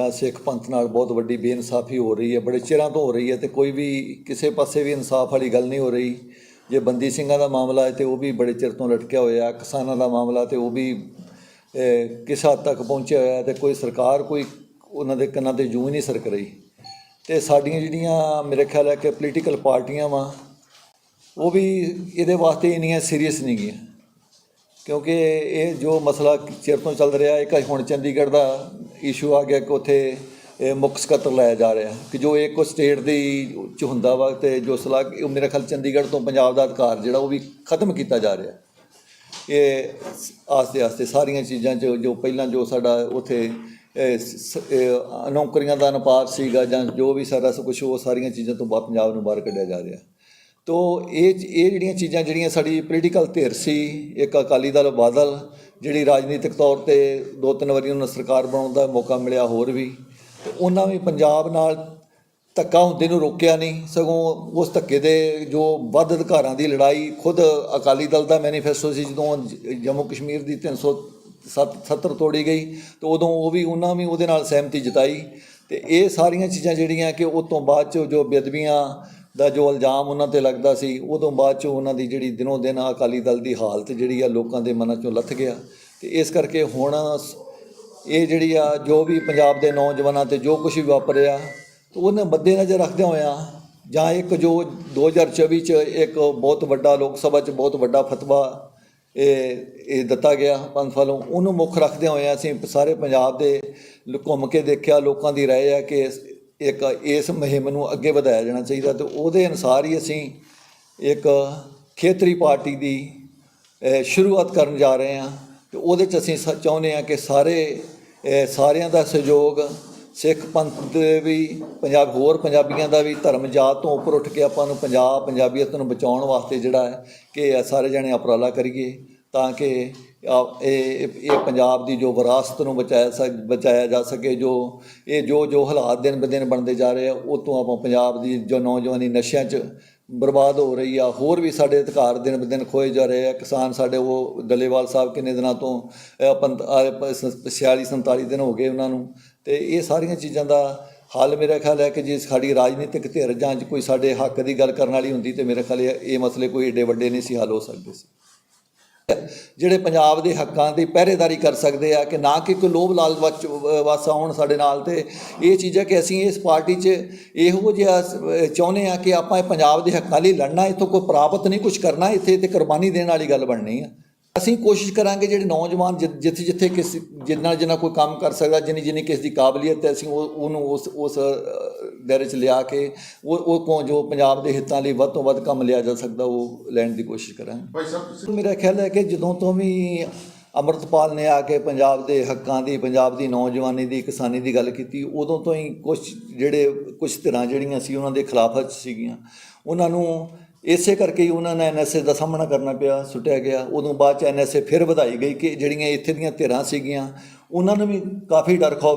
ਆ ਸਿੱਖ ਪੰਥ ਨਾਲ ਬਹੁਤ ਵੱਡੀ ਬੇਇਨਸਾਫੀ ਹੋ ਰਹੀ ਹੈ, ਬੜੇ ਚਿਰਾਂ ਤੋਂ ਹੋ ਰਹੀ ਹੈ ਤੇ ਕੋਈ ਵੀ ਕਿਸੇ ਪਾਸੇ ਵੀ ਇਨਸਾਫ ਵਾਲੀ ਗੱਲ ਨਹੀਂ ਹੋ ਰਹੀ। ਜੇ ਬੰਦੀ ਸਿੰਘਾਂ ਦਾ ਮਾਮਲਾ ਹੈ ਤੇ ਉਹ ਵੀ ਬੜੇ ਚਿਰ ਤੋਂ ਲਟਕਿਆ ਹੋਇਆ, ਕਿਸਾਨਾਂ ਦਾ ਮਾਮਲਾ ਤੇ ਉਹ ਵੀ ਕਿਸ ਹੱਦ ਤੱਕ ਪਹੁੰਚਿਆ ਹੋਇਆ ਤੇ ਕੋਈ ਸਰਕਾਰ ਕੋਈ ਉਹਨਾਂ ਦੇ ਕੰਨਾਂ ਤੇ ਜੂੰ ਨਹੀਂ ਸਰਕ ਰਹੀ। ਤੇ ਸਾਡੀਆਂ ਜਿਹੜੀਆਂ ਮੇਰੇ ਖਿਆਲ ਹੈ ਕਿ ਪੋਲੀਟੀਕਲ ਪਾਰਟੀਆਂ ਵਾ, ਉਹ ਵੀ ਇਹਦੇ ਵਾਸਤੇ ਇੰਨੀਆਂ ਸੀਰੀਅਸ ਨਹੀਂ ਗੀਆਂ ਕਿਉਂਕਿ ਇਹ ਜੋ ਮਸਲਾ ਚਿਰ ਤੋਂ ਚੱਲ ਰਿਹਾ, ਇੱਕ ਹੁਣ ਚੰਡੀਗੜ੍ਹ ਦਾ ਇਸ਼ੂ ਆ ਗਿਆ ਕਿ ਉੱਥੇ ਇਹ ਮੁੱਖ ਸਕੱਤਰ ਲਾਇਆ ਜਾ ਰਿਹਾ ਕਿ ਜੋ ਇੱਕ ਸਟੇਟ ਦੀ ਚ ਹੁੰਦਾ ਵਾ ਤੇ ਜੋ ਸਲਾਹ ਉਹ ਮੇਰੇ ਖਿਆਲ ਚੰਡੀਗੜ੍ਹ ਤੋਂ ਪੰਜਾਬ ਦਾ ਅਧਿਕਾਰ ਜਿਹੜਾ ਉਹ ਵੀ ਖਤਮ ਕੀਤਾ ਜਾ ਰਿਹਾ ਇਹ ਆਸਤੇ ਆਸਤੇ ਸਾਰੀਆਂ ਚੀਜ਼ਾਂ 'ਚ ਜੋ ਪਹਿਲਾਂ ਜੋ ਸਾਡਾ ਉਥੇ ਨੌਕਰੀਆਂ ਦਾ ਅਨੁਪਾਤ ਸੀਗਾ ਜਾਂ ਜੋ ਵੀ ਸਾਰਾ ਸਭ ਕੁਝ ਉਹ ਸਾਰੀਆਂ ਚੀਜ਼ਾਂ ਤੋਂ ਬਾਅਦ ਪੰਜਾਬ ਨੂੰ ਬਾਹਰ ਕੱਢਿਆ ਜਾ ਰਿਹਾ ਤੋ ਇਹ ਇਹ ਜਿਹੜੀਆਂ ਚੀਜ਼ਾਂ ਜਿਹੜੀਆਂ ਸਾਡੀ ਪੋਲੀਟੀਕਲ ਧਿਰ ਸੀ, ਇੱਕ ਅਕਾਲੀ ਦਲ, ਬਾਦਲ, ਜਿਹੜੀ ਰਾਜਨੀਤਿਕ ਤੌਰ ਤੇ ਦੋ ਤਿੰਨ ਵਾਰੀ ਉਹਨਾਂ ਨੂੰ ਸਰਕਾਰ ਬਣਾਉਣ ਦਾ ਮੌਕਾ ਮਿਲਿਆ ਹੋਰ ਵੀ, ਤੇ ਉਹਨਾਂ ਵੀ ਪੰਜਾਬ ਨਾਲ ਧੱਕਾ ਹੁੰਦੇ ਨੂੰ ਰੋਕਿਆ ਨਹੀਂ, ਸਗੋਂ ਉਸ ਧੱਕੇ ਦੇ ਜੋ ਵੱਧ ਅਧਿਕਾਰਾਂ ਦੀ ਲੜਾਈ ਖੁਦ ਅਕਾਲੀ ਦਲ ਦਾ ਮੈਨੀਫੈਸਟੋ ਸੀ, ਜਦੋਂ ਜੰਮੂ ਕਸ਼ਮੀਰ ਦੀ 370 ਤੋੜੀ ਗਈ, ਤੇ ਉਦੋਂ ਉਹ ਵੀ ਉਹਨਾਂ ਵੀ ਉਹਦੇ ਨਾਲ ਸਹਿਮਤੀ ਜਤਾਈ, ਤੇ ਇਹ ਸਾਰੀਆਂ ਚੀਜ਼ਾਂ ਜਿਹੜੀਆਂ ਕਿ ਉਹ ਤੋਂ ਬਾਅਦ ਚ ਜੋ ਬੇਅਦਬੀਆਂ ਦਾ ਜੋ ਇਲਜ਼ਾਮ ਉਹਨਾਂ ਤੇ ਲੱਗਦਾ ਸੀ, ਉਦੋਂ ਬਾਅਦ 'ਚੋਂ ਉਹਨਾਂ ਦੀ ਜਿਹੜੀ ਦਿਨੋਂ ਦਿਨ ਅਕਾਲੀ ਦਲ ਦੀ ਹਾਲਤ ਜਿਹੜੀ ਆ ਲੋਕਾਂ ਦੇ ਮਨਾਂ ਚੋਂ ਲੱਥ ਗਿਆ। ਤੇ ਇਸ ਕਰਕੇ ਹੁਣ ਸ- ਇਹ ਜਿਹੜੀ ਆ ਜੋ ਵੀ ਪੰਜਾਬ ਦੇ ਨੌਜਵਾਨਾਂ ਤੇ ਜੋ ਕੁਝ ਵੀ ਵਾਪਰਿਆ, ਤੇ ਉਹਨੇ ਮੱਦੇ ਨਜ਼ਰ ਰੱਖਦਿਆਂ ਹੋਇਆਂ ਜਾਂ ਇੱਕ ਜੋ 2024 ਚ ਇੱਕ ਬਹੁਤ ਵੱਡਾ ਲੋਕ ਸਭਾ ਚ ਬਹੁਤ ਵੱਡਾ ਫਤਵਾ ਇਹ ਇਹ ਦਿੱਤਾ ਗਿਆ ਪੰਥ ਵੱਲੋਂ, ਉਹਨੂੰ ਮੁੱਖ ਰੱਖਦਿਆਂ ਹੋਇਆਂ ਅਸੀਂ ਸਾਰੇ ਪੰਜਾਬ ਦੇ ਘੁੰਮ ਕੇ ਦੇਖਿਆ, ਲੋਕਾਂ ਦੀ ਰਾਏ ਹੈ ਕਿ ਇੱਕ ਇਸ ਮੁਹਿੰਮ ਨੂੰ ਅੱਗੇ ਵਧਾਇਆ ਜਾਣਾ ਚਾਹੀਦਾ ਤੇ ਉਹਦੇ ਅਨੁਸਾਰ ਹੀ ਅਸੀਂ ਇੱਕ ਖੇਤਰੀ ਪਾਰਟੀ ਦੀ ਸ਼ੁਰੂਆਤ ਕਰਨ ਜਾ ਰਹੇ ਹਾਂ ਤੇ ਉਹਦੇ ਚ ਅਸੀਂ ਸ- ਚਾਹੁੰਦੇ ਹਾਂ ਕਿ ਸਾਰੇ ਸਾਰਿਆਂ ਦਾ ਸਹਿਯੋਗ ਸਿੱਖ ਪੰਥ ਦੇ ਵੀ, ਪੰਜਾਬ ਹੋਰ ਪੰਜਾਬੀਆਂ ਦਾ ਵੀ ਧਰਮ ਜਾਤ ਤੋਂ ਉੱਪਰ ਉੱਠ ਕੇ ਆਪਾਂ ਨੂੰ ਪੰਜਾਬ, ਪੰਜਾਬੀਅਤ ਨੂੰ ਬਚਾਉਣ ਵਾਸਤੇ ਜਿਹੜਾ ਹੈ ਕਿ ਸਾਰੇ ਜਣੇ ਉਪਰਾਲਾ ਕਰੀਏ ਤਾਂ ਕਿ ਇਹ ਇਹ ਪੰਜਾਬ ਦੀ ਜੋ ਵਿਰਾਸਤ ਨੂੰ ਬਚਾਇਆ ਸਕ, ਬਚਾਇਆ ਜਾ ਸਕੇ, ਜੋ ਇਹ ਜੋ ਜੋ ਹਾਲਾਤ ਦਿਨ ਬ ਦਿਨ ਬਣਦੇ ਜਾ ਰਹੇ ਆ, ਉਹ ਤੋਂ ਆਪਾਂ ਪੰਜਾਬ ਦੀ ਜੋ ਨੌਜਵਾਨੀ ਨਸ਼ਿਆਂ 'ਚ ਬਰਬਾਦ ਹੋ ਰਹੀ ਆ, ਹੋਰ ਵੀ ਸਾਡੇ ਅਧਿਕਾਰ ਦਿਨ ਬ ਦਿਨ ਖੋਏ ਜਾ ਰਹੇ ਆ, ਕਿਸਾਨ ਸਾਡੇ ਉਹ ਡੱਲੇਵਾਲ ਸਾਹਿਬ ਕਿੰਨੇ ਦਿਨਾਂ ਤੋਂ 46 47 ਦਿਨ ਹੋ ਗਏ ਉਹਨਾਂ ਨੂੰ, ਤੇ ਇਹ ਸਾਰੀਆਂ ਚੀਜ਼ਾਂ ਦਾ ਹੱਲ ਮੇਰਾ ਖਿਆਲ ਹੈ ਕਿ ਜੇ ਸਾਡੀ ਰਾਜਨੀਤਿਕ ਧਿਰ ਜਾਂ ਜੇ ਕੋਈ ਸਾਡੇ ਹੱਕ ਦੀ ਗੱਲ ਕਰਨ ਵਾਲੀ ਹੁੰਦੀ ਤੇ ਮੇਰਾ ਖਿਆਲ ਇਹ ਇਹ ਮਸਲੇ ਕੋਈ ਏਡੇ ਵੱਡੇ ਨਹੀਂ ਸੀ ਹੱਲ ਹੋ ਸਕਦੇ ਸੀ। ਜਿਹੜੇ ਪੰਜਾਬ ਦੇ ਹੱਕਾਂ ਦੀ ਪਹਿਰੇਦਾਰੀ ਕਰ ਸਕਦੇ ਆ, ਕਿ ਨਾ ਕਿ ਕੋਈ ਲੋਭ ਲਾਲਚ ਵਸ- ਵਸ ਆਉਣ ਸਾਡੇ ਨਾਲ ਤੇ ਇਹ ਚੀਜ਼ਾਂ ਕਿ ਅਸੀਂ ਇਸ ਪਾਰਟੀ 'ਚ ਇਹੋ ਜਿਹਾ ਚਾਹੁੰਦੇ ਆ ਕਿ ਆਪਾਂ ਇਹ ਪੰਜਾਬ ਦੇ ਹੱਕਾਂ ਲਈ ਲੜਨਾ, ਇੱਥੋਂ ਕੋਈ ਪ੍ਰਾਪਤ ਨਹੀਂ ਕੁਝ ਕਰਨਾ, ਇੱਥੇ ਤੇ ਕੁਰਬਾਨੀ ਦੇਣ ਵਾਲੀ ਗੱਲ ਬਣਨੀ ਆ। ਅਸੀਂ ਕੋਸ਼ਿਸ਼ ਕਰਾਂਗੇ ਜਿਹੜੇ ਨੌਜਵਾਨ ਜਿ- ਜਿੱਥੇ ਜਿੱਥੇ ਕਿਸ, ਜਿੰਨਾ ਜਿੰਨਾ ਕੋਈ ਕੰਮ ਕਰ ਸਕਦਾ, ਜਿੰਨੀ ਜਿੰਨੀ ਕਿਸ ਦੀ ਕਾਬਲੀਅਤ ਹੈ, ਅਸੀਂ ਉਹ, ਉਹਨੂੰ ਉਸ ਉਸ ਦਾਇਰੇ 'ਚ ਲਿਆ ਕੇ ਉਹ ਉਹ ਕੋਲ ਜੋ ਪੰਜਾਬ ਦੇ ਹਿੱਤਾਂ ਲਈ ਵੱਧ ਤੋਂ ਵੱਧ ਕੰਮ ਲਿਆ ਜਾ ਸਕਦਾ ਉਹ ਲੈਣ ਦੀ ਕੋਸ਼ਿਸ਼ ਕਰਾਂਗੇ। ਭਾਈ ਸਾਹਿਬ ਤੁਸੀਂ ਮੇਰਾ ਖਿਆਲ ਹੈ ਕਿ ਜਦੋਂ ਤੋਂ ਵੀ ਅੰਮ੍ਰਿਤਪਾਲ ਨੇ ਆ ਕੇ ਪੰਜਾਬ ਦੇ ਹੱਕਾਂ ਦੀ ਪੰਜਾਬ ਦੀ ਨੌਜਵਾਨੀ ਦੀ ਕਿਸਾਨੀ ਦੀ ਗੱਲ ਕੀਤੀ ਉਦੋਂ ਤੋਂ ਹੀ ਕੁਝ ਜਿਹੜੇ ਕੁਝ ਧਿਰਾਂ ਜਿਹੜੀਆਂ ਸੀ ਉਹਨਾਂ ਦੇ ਖਿਲਾਫਤ ਸੀਗੀਆਂ। ਉਹਨਾਂ ਨੂੰ ਇਸੇ ਕਰਕੇ ਹੀ ਉਹਨਾਂ ਨੇ ਐਨਐਸਏ ਦਾ ਸਾਹਮਣਾ ਕਰਨਾ ਪਿਆ ਸੁੱਟਿਆ ਗਿਆ। ਉਦੋਂ ਬਾਅਦ ਚ ਐਨਐਸਏ ਫਿਰ ਵਧਾਈ ਗਈ ਕਿ ਜਿਹੜੀਆਂ ਇੱਥੇ ਦੀਆਂ ਧਿਰਾਂ ਸੀਗੀਆਂ ਉਹਨਾਂ ਨੂੰ ਵੀ ਕਾਫੀ ਡਰ ਖੌਫ